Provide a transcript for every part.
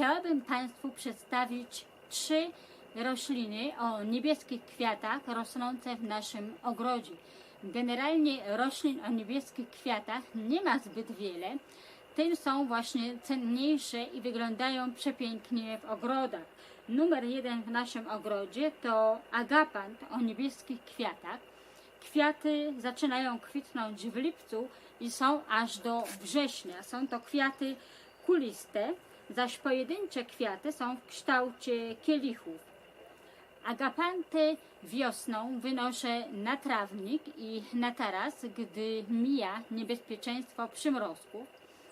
Chciałabym Państwu przedstawić trzy rośliny o niebieskich kwiatach rosnące w naszym ogrodzie. Generalnie roślin o niebieskich kwiatach nie ma zbyt wiele, tym są właśnie cenniejsze i wyglądają przepięknie w ogrodach. Numer jeden w naszym ogrodzie to agapant o niebieskich kwiatach. Kwiaty zaczynają kwitnąć w lipcu i są aż do września. Są to kwiaty kuliste, zaś pojedyncze kwiaty są w kształcie kielichów. Agapanty wiosną wynoszę na trawnik i na taras, gdy mija niebezpieczeństwo przymrozków.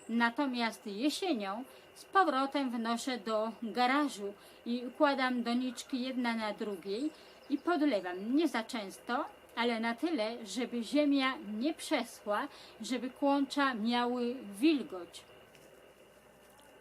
Natomiast jesienią z powrotem wnoszę do garażu i układam doniczki jedna na drugiej i podlewam nie za często, ale na tyle, żeby ziemia nie przeschła, żeby kłącza miały wilgoć.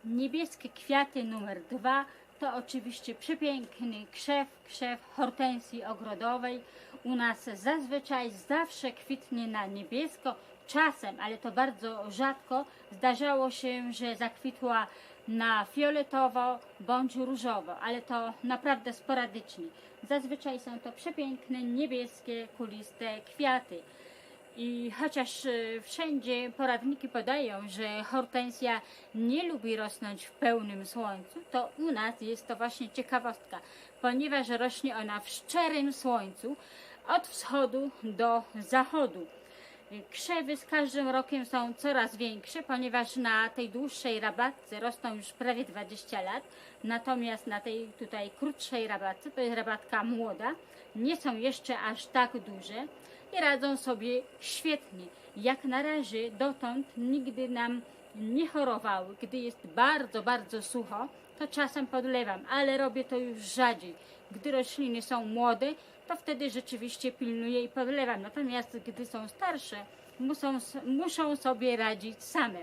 Niebieskie kwiaty numer dwa to oczywiście przepiękny krzew, krzew hortensji ogrodowej. U nas zazwyczaj zawsze kwitnie na niebiesko, czasem, ale to bardzo rzadko, zdarzało się, że zakwitła na fioletowo bądź różowo, ale to naprawdę sporadycznie. Zazwyczaj są to przepiękne, niebieskie, kuliste kwiaty. I chociaż y, wszędzie poradniki podają, że hortensja nie lubi rosnąć w pełnym słońcu, to u nas jest to właśnie ciekawostka, ponieważ rośnie ona w szczerym słońcu od wschodu do zachodu. Krzewy z każdym rokiem są coraz większe, ponieważ na tej dłuższej rabatce rosną już prawie 20 lat, natomiast na tej tutaj krótszej rabatce, to jest rabatka młoda, nie są jeszcze aż tak duże i radzą sobie świetnie. Jak na razie dotąd nigdy nam nie chorowały. Gdy jest bardzo, bardzo sucho, to czasem podlewam, ale robię to już rzadziej. Gdy rośliny są młode, to wtedy rzeczywiście pilnuję i podlewam. Natomiast gdy są starsze, muszą, muszą sobie radzić same.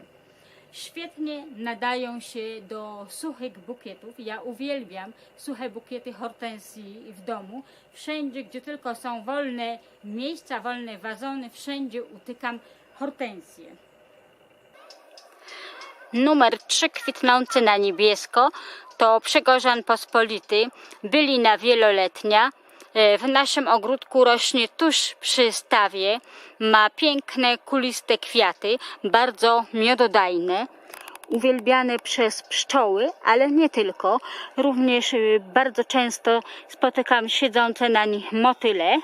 Świetnie nadają się do suchych bukietów. Ja uwielbiam suche bukiety hortensji w domu. Wszędzie, gdzie tylko są wolne miejsca, wolne wazony, wszędzie utykam hortensję. Numer 3 kwitnący na niebiesko to Przegorzan Pospolity, bylina wieloletnia. E, W naszym ogródku rośnie tuż przy stawie. Ma piękne, kuliste kwiaty, bardzo miododajne. Uwielbiane przez pszczoły, ale nie tylko. Również y, bardzo często spotykam siedzące na nich motyle.